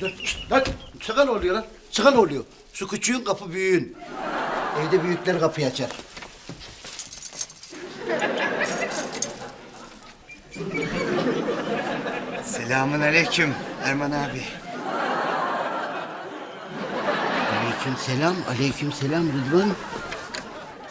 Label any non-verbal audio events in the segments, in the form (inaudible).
Dur, şşt, Lan sana ne oluyor lan? Sana ne oluyor? Su küçüğün kapı büyüğün. Evde büyükler kapıyı açar. Selamun aleyküm Erman abi. Aleyküm selam, aleyküm selam Rıdvan.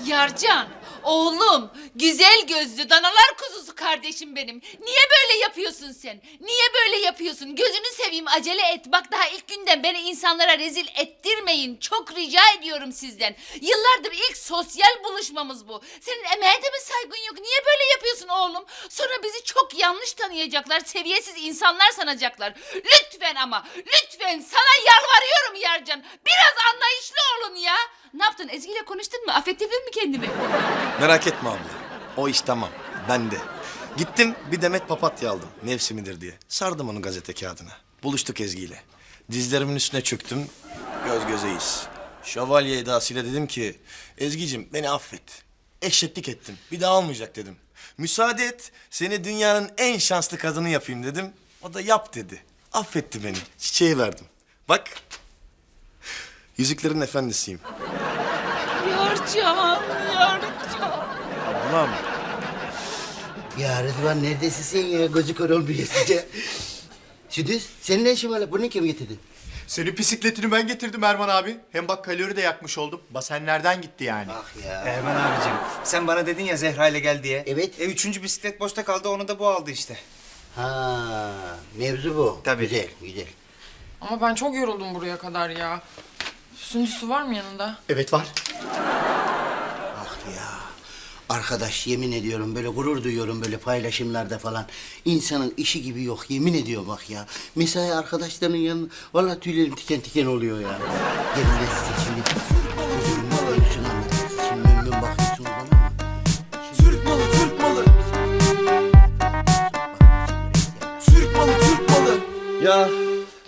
Yarcan, oğlum, güzel gözlü danalar kuzusu kardeşim benim. Niye böyle yapıyorsun sen? Niye böyle yapıyorsun? Gözünü seveyim acele et. Bak daha ilk günden beni insanlara rezil ettirmeyin. Çok rica ediyorum sizden. Yıllardır ilk sosyal buluşmamız bu. Senin emeğe de mi saygın yok? Niye böyle yapıyorsun oğlum? Sonra bizi çok yanlış tanıyacaklar. Seviyesiz insanlar sanacaklar. Lütfen ama, lütfen sana yalvarıyorum Yarcan. Biraz anlayışlı olun ya. Ne yaptın? Ezgi ile konuştun mu? Affettirdin mi kendimi? Merak etme abla. O iş tamam. Ben de. Gittim bir demet papatya aldım. Mevsimidir diye. Sardım onu gazete kağıdına. Buluştuk Ezgi ile. Dizlerimin üstüne çöktüm. Göz gözeyiz. Şövalye edasıyla dedim ki... Ezgi'cim beni affet. Eşeklik ettim. Bir daha olmayacak dedim. Müsaade et seni dünyanın en şanslı kadını yapayım dedim. O da yap dedi. Affetti beni. Çiçeği verdim. Bak. Yüzüklerin efendisiyim. Yarcan, Yarcan. Ablam. Ya Rıdvan neredesin sen ya? Gözü kör size. Südüz, senin ne işin var lan? Bunu kim getirdi? Senin bisikletini ben getirdim Erman abi. Hem bak kalori de yakmış oldum. Basenlerden gitti yani. Ah ya. Erman abicim sen bana dedin ya Zehra ile gel diye. Evet. E üçüncü bisiklet boşta kaldı onu da bu aldı işte. Ha, mevzu bu. Tabii. Güzel, güzel. Ama ben çok yoruldum buraya kadar ya. Sündüz su var mı yanında? Evet var. Arkadaş yemin ediyorum böyle gurur duyuyorum böyle paylaşımlarda falan. İnsanın işi gibi yok yemin ediyorum bak ya. Mesai arkadaşlarının yanı vallahi tüylerim tiken tiken oluyor ya. Gelin size şimdi huzuruma ölçüsünü anlatayım. Şimdi mümbün bakıyorsunuz bana ama. Türk malı, Türk malı. Türk malı, Türk malı. Ya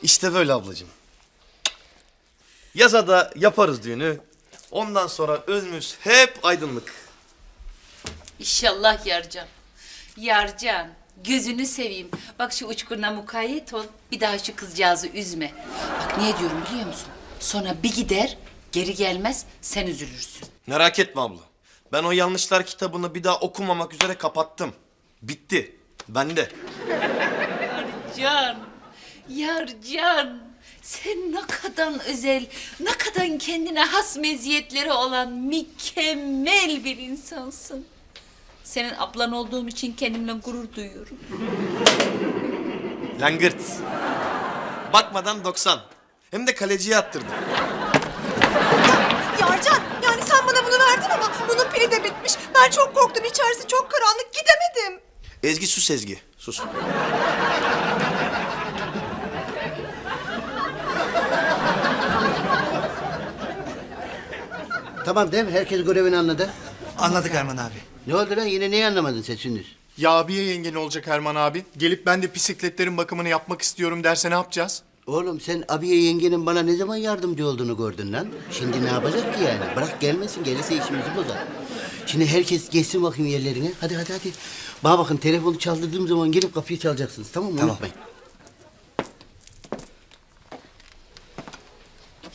işte böyle ablacığım. Yazada yaparız düğünü. Ondan sonra özümüz hep aydınlık. İnşallah Yarcan. Yarcan, gözünü seveyim. Bak şu uçkuruna mukayyet ol. Bir daha şu kızcağızı üzme. Bak ne diyorum biliyor musun? Sonra bir gider, geri gelmez, sen üzülürsün. Merak etme abla. Ben o yanlışlar kitabını bir daha okumamak üzere kapattım. Bitti. Bende. Yarcan, Yarcan. Sen ne kadar özel, ne kadar kendine has meziyetleri olan mükemmel bir insansın. Senin ablan olduğum için kendimle gurur duyuyorum. Langırt. Bakmadan 90. Hem de kaleciye attırdım. Yarcan yani sen bana bunu verdin ama bunun pili de bitmiş. Ben çok korktum içerisi çok karanlık gidemedim. Ezgi sus Ezgi. Sus. Tamam değil mi? Herkes görevini anladı. Anladık Erman abi. Ne oldu lan? Yine neyi anlamadın sen Sündüz? Ya abiye yengen olacak Erman abi. Gelip ben de bisikletlerin bakımını yapmak istiyorum derse ne yapacağız? Oğlum sen abiye yengenin bana ne zaman yardımcı olduğunu gördün lan? Şimdi ne yapacak ki yani? Bırak gelmesin, gelirse işimizi bozar. Şimdi herkes geçsin bakayım yerlerine. Hadi hadi hadi. Bana bakın telefonu çaldırdığım zaman gelip kapıyı çalacaksınız tamam mı? Tamam. Unutmayın.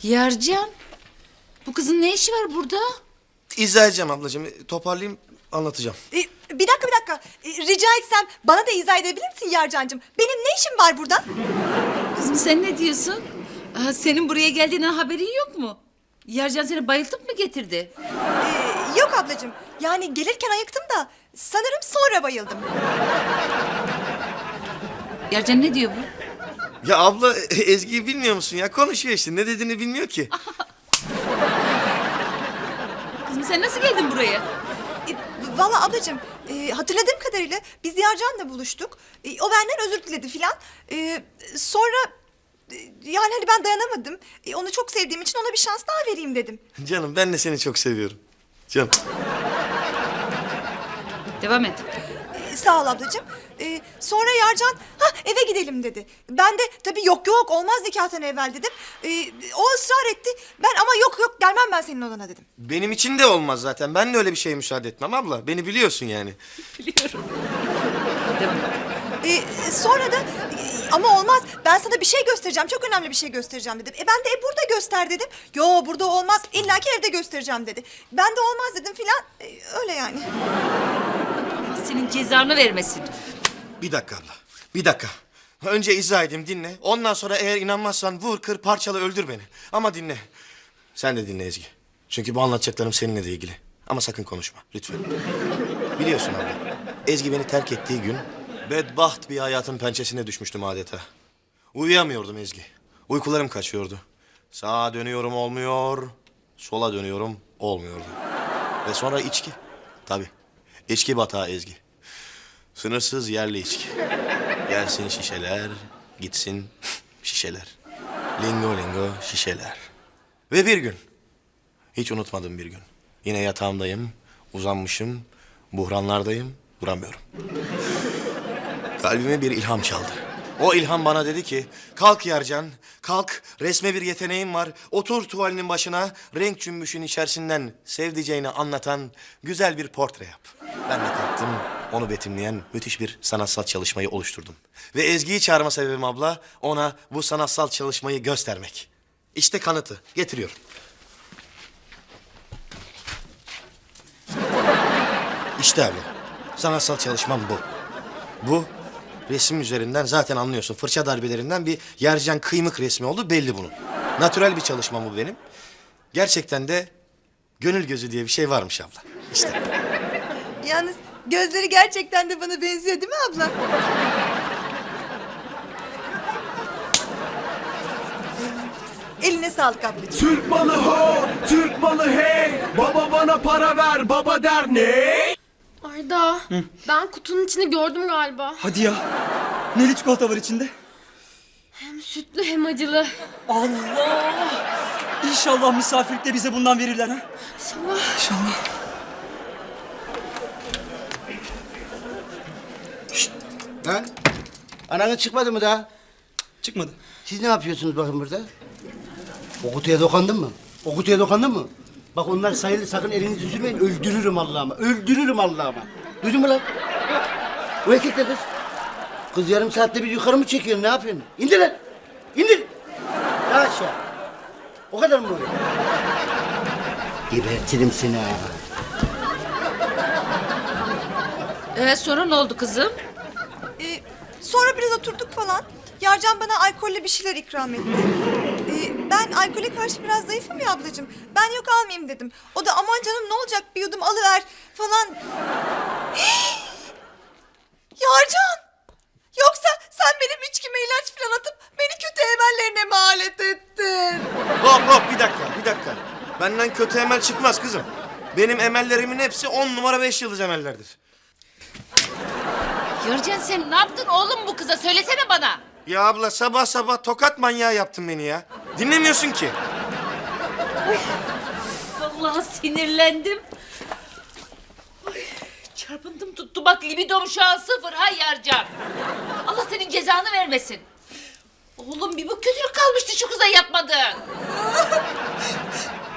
Yarcan, bu kızın ne işi var burada? İzah edeceğim ablacığım. Toparlayayım anlatacağım. Ee, bir dakika bir dakika Ee, rica etsem bana da izah edebilir misin Yarcancığım? Benim ne işim var burada? Kızım sen ne diyorsun? Aa, senin buraya geldiğinden haberin yok mu? Yarcan seni bayıltıp mı getirdi? Ee, yok ablacığım yani gelirken ayıktım da sanırım sonra bayıldım. Yarcan ne diyor bu? Ya abla Ezgi'yi bilmiyor musun ya? Konuşuyor işte. Ne dediğini bilmiyor ki. (laughs) Sen nasıl geldin buraya? Ee, Valla ablacığım e, hatırladığım kadarıyla biz Yarcan'la buluştuk. E, o benden özür diledi filan. E, sonra e, yani hani ben dayanamadım. E, onu çok sevdiğim için ona bir şans daha vereyim dedim. Canım ben de seni çok seviyorum. Canım. Devam et. Ee, Sağ ol ablacığım. Ee, sonra Yarcan ha eve gidelim dedi. Ben de tabii yok yok olmaz nikahtan evvel dedim. Ee, o ısrar etti. Ben ama yok yok gelmem ben senin odana dedim. Benim için de olmaz zaten. Ben de öyle bir şeye müsaade etmem abla. Beni biliyorsun yani. (laughs) Biliyorum. Devam et. E, sonra da e, ama olmaz ben sana bir şey göstereceğim çok önemli bir şey göstereceğim dedim. E ben de e, burada göster dedim. Yo burada olmaz illa ki evde göstereceğim dedi. Ben de olmaz dedim filan E, öyle yani. Allah senin cezanı vermesin. Bir dakika abla. Bir dakika. Önce izah edeyim dinle. Ondan sonra eğer inanmazsan vur kır parçala öldür beni. Ama dinle. Sen de dinle Ezgi. Çünkü bu anlatacaklarım seninle de ilgili. Ama sakın konuşma lütfen. Biliyorsun abla. Ezgi beni terk ettiği gün bedbaht bir hayatın pençesine düşmüştüm adeta. Uyuyamıyordum Ezgi. Uykularım kaçıyordu. Sağa dönüyorum olmuyor. Sola dönüyorum olmuyordu. Ve sonra içki. Tabii. İçki batağı Ezgi. Sınırsız yerli içki. Gelsin şişeler, gitsin şişeler. Lingo lingo şişeler. Ve bir gün, hiç unutmadım bir gün. Yine yatağımdayım, uzanmışım, buhranlardayım, duramıyorum. Kalbime bir ilham çaldı. O ilham bana dedi ki, kalk Yarcan, kalk, resme bir yeteneğin var. Otur tuvalinin başına, renk cümbüşün içerisinden sevdiceğini anlatan güzel bir portre yap. Ben de kalktım, onu betimleyen müthiş bir sanatsal çalışmayı oluşturdum. Ve Ezgi'yi çağırma sebebim abla, ona bu sanatsal çalışmayı göstermek. İşte kanıtı, getiriyorum. İşte abla, sanatsal çalışmam bu. Bu resim üzerinden zaten anlıyorsun. Fırça darbelerinden bir yercan kıymık resmi oldu belli bunun. Natürel bir çalışma bu benim. Gerçekten de gönül gözü diye bir şey varmış abla. İşte. Yalnız gözleri gerçekten de bana benziyor değil mi abla? Eline sağlık ablacığım. Türk malı ho, Türk malı hey. Baba bana para ver, baba der ne? Arda, ben kutunun içini gördüm galiba. Hadi ya. Neli çikolata var içinde? Hem sütlü hem acılı. Allah! İnşallah misafirlikte bize bundan verirler ha. İnşallah. İnşallah. Lan ananın çıkmadı mı daha? Çıkmadı. Siz ne yapıyorsunuz bakın burada? O kutuya dokandın mı? O kutuya dokandın mı? Bak onlar sayılı sakın elinizi sürmeyin. Öldürürüm Allah'ıma. Öldürürüm Allah'ıma. Duydun mu lan? Bu erkek de kız. Kız yarım saatte bir yukarı mı çekiyorsun? Ne yapıyorsun? İndir lan. İndir. Daha aşağı. O kadar mı oluyor? Gebertirim seni ha. Ee, sonra ne oldu kızım? Sonra biraz oturduk falan. Yarcan bana alkolle bir şeyler ikram etti. Ee, ben alkole karşı biraz zayıfım ya ablacığım. Ben yok almayayım dedim. O da aman canım ne olacak bir yudum alıver falan. (gasps) Yarcan! Yoksa sen benim içkime ilaç falan atıp beni kötü emellerine mi alet ettin? Hop hop bir dakika bir dakika. Benden kötü emel çıkmaz kızım. Benim emellerimin hepsi on numara beş yıldız emellerdir. Yarcan sen ne yaptın oğlum bu kıza? Söylesene bana. Ya abla sabah sabah tokat manyağı yaptın beni ya. Dinlemiyorsun ki. Vallahi sinirlendim. Ay, çarpıntım tuttu bak libidom şu an sıfır ha Yarcan. Allah senin cezanı vermesin. Oğlum bir bu kötülük kalmıştı şu kıza yapmadın.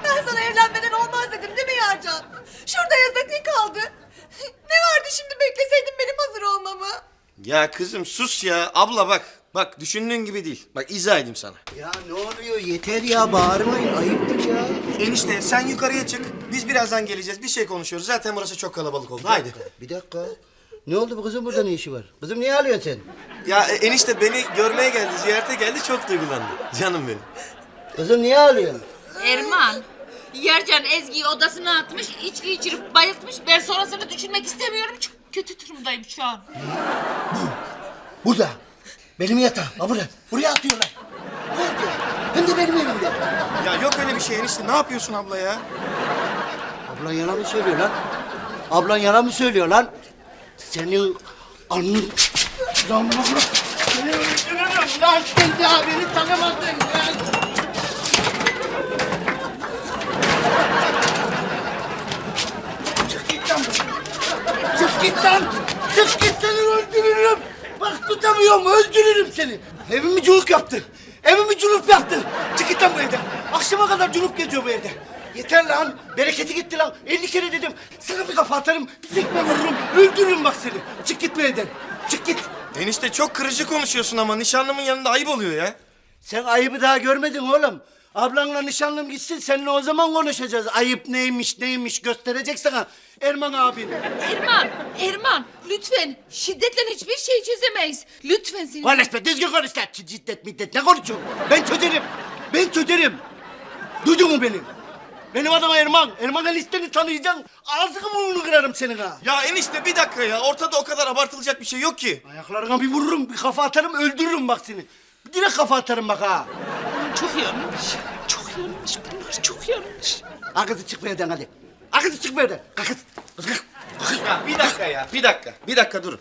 Ben sana evlenmeden olmaz dedim değil mi Yarcan? Şurada yazık kaldı. Ne vardı şimdi bekleseydin benim hazır olmamı? Ya kızım sus ya. Abla bak. Bak düşündüğün gibi değil. Bak izah edeyim sana. Ya ne oluyor? Yeter ya bağırmayın. Ayıptır ya. Enişte sen yukarıya çık. Biz birazdan geleceğiz. Bir şey konuşuyoruz. Zaten burası çok kalabalık oldu. Haydi. Bir dakika. Ne oldu bu kızın burada ne işi var? Kızım niye ağlıyorsun sen? Ya e, enişte beni görmeye geldi, ziyarete geldi. Çok duygulandı. (laughs) Canım benim. Kızım niye ağlıyorsun? Erman. Yarcan Ezgi'yi odasına atmış, içki içirip bayıltmış. Ben sonrasını düşünmek istemiyorum. Çok kötü durumdayım şu an. Burada. Benim yatağım. Ha burada. Buraya atıyorlar. Buraya atıyorlar. Hem de benim evimde. Ya yok öyle bir şey enişte. Ne yapıyorsun abla ya? Ablan yalan mı söylüyor lan? Ablan yalan mı söylüyor lan? Senin anın... Lan bunu... Seni öldürürüm lan. Sen daha beni tanımadın lan. Çık git lan. Çık git lan. Çık git seni öldürürüm. Bak tutamıyorum öldürürüm seni. Evimi culuk yaptı. Evimi culuk yaptı. Çık git lan bu evden. Akşama kadar culuk geziyor bu evde. Yeter lan. Bereketi gitti lan. 50 kere dedim. Sana bir kafa atarım. Bir tekme vururum. Öldürürüm bak seni. Çık git bu evden. Çık git. Enişte çok kırıcı konuşuyorsun ama nişanlımın yanında ayıp oluyor ya. Sen ayıbı daha görmedin oğlum. Ablanla nişanlım gitsin seninle o zaman konuşacağız. Ayıp neymiş neymiş gösterecek sana Erman abin. Erman, Erman lütfen şiddetle hiçbir şey çözemeyiz. Lütfen seni... Konuş be düzgün konuş lan. Ciddet middet ne konuşuyorsun? Ben çözerim. Ben çözerim. Duydun mu beni? Benim adım Erman. Erman'ın listeni tanıyacaksın. Ağzını burnunu kırarım senin ha. Ya enişte bir dakika ya. Ortada o kadar abartılacak bir şey yok ki. Ayaklarına bir vururum, bir kafa atarım, öldürürüm bak seni. Direkt kafa atarım bak ha. Çok yanlış. Çok yanlış bunlar çok yanlış. Arkası çık yerden hadi. Arkası çık. Kalk kız. Kız kalk. Ya bir dakika ya. Bir dakika. Bir dakika durun.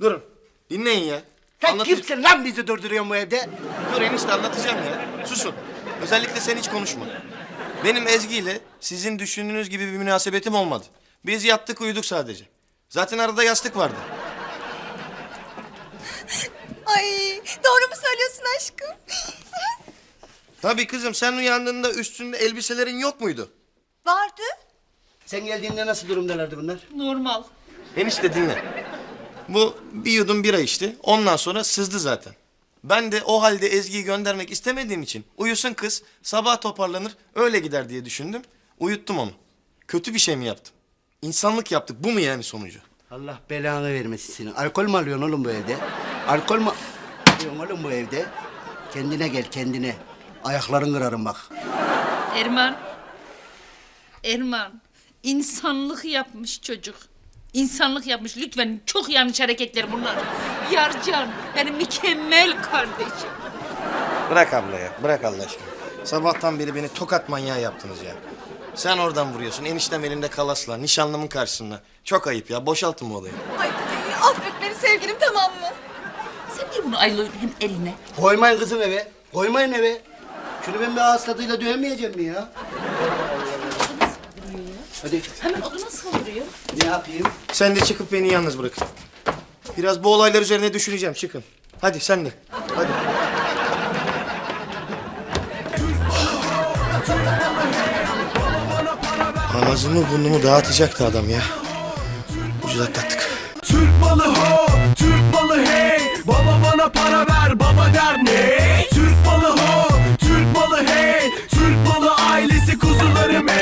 Durun. Dinleyin ya. Sen Anlatı- kimsin lan bizi durduruyorsun bu evde? Dur enişte anlatacağım ya. Susun. Özellikle sen hiç konuşma. Benim Ezgi ile sizin düşündüğünüz gibi bir münasebetim olmadı. Biz yattık uyuduk sadece. Zaten arada yastık vardı. Ay doğru mu söylüyorsun aşkım? Tabii kızım sen uyandığında üstünde elbiselerin yok muydu? Vardı. Sen geldiğinde nasıl durumdalardı bunlar? Normal. Enişte dinle. Bu bir yudum bira içti. Ondan sonra sızdı zaten. Ben de o halde Ezgi'yi göndermek istemediğim için uyusun kız, sabah toparlanır, öyle gider diye düşündüm. Uyuttum onu. Kötü bir şey mi yaptım? İnsanlık yaptık. Bu mu yani sonucu? Allah belanı vermesin seni. Alkol mü alıyorsun oğlum bu evde? Alkol mü alıyorsun oğlum bu evde? Kendine gel kendine. Ayakların kırarım bak. Erman. Erman. insanlık yapmış çocuk. İnsanlık yapmış. Lütfen çok yanlış hareketler bunlar. Yarcan benim mükemmel kardeşim. Bırak abla ya. Bırak Allah aşkına. Sabahtan beri beni tokat manyağı yaptınız ya. Sen oradan vuruyorsun. Eniştem elimde kalasla. Nişanlımın karşısında. Çok ayıp ya. Boşaltın bu olayı. Ay affet beni sevgilim tamam mı? Sen niye bunu ayrılıyorsun eline? Koymayın kızım eve. Koymayın eve. Şunu ben bir ağız tadıyla dövemeyeceğim mi ya? Hadi Hemen oduna saldırıyor. ne yapayım? Sen de çıkıp beni yalnız bırakın. Biraz bu olaylar üzerine düşüneceğim. Çıkın. Hadi sen de. Hadi. Ağzımı burnumu dağıtacaktı adam ya. Ucuz atlattık. Türk balı ho, Türk balı hey. Baba bana para ver, baba der ne? Türk balı ho, hey Türk malı ailesi kuzularım hey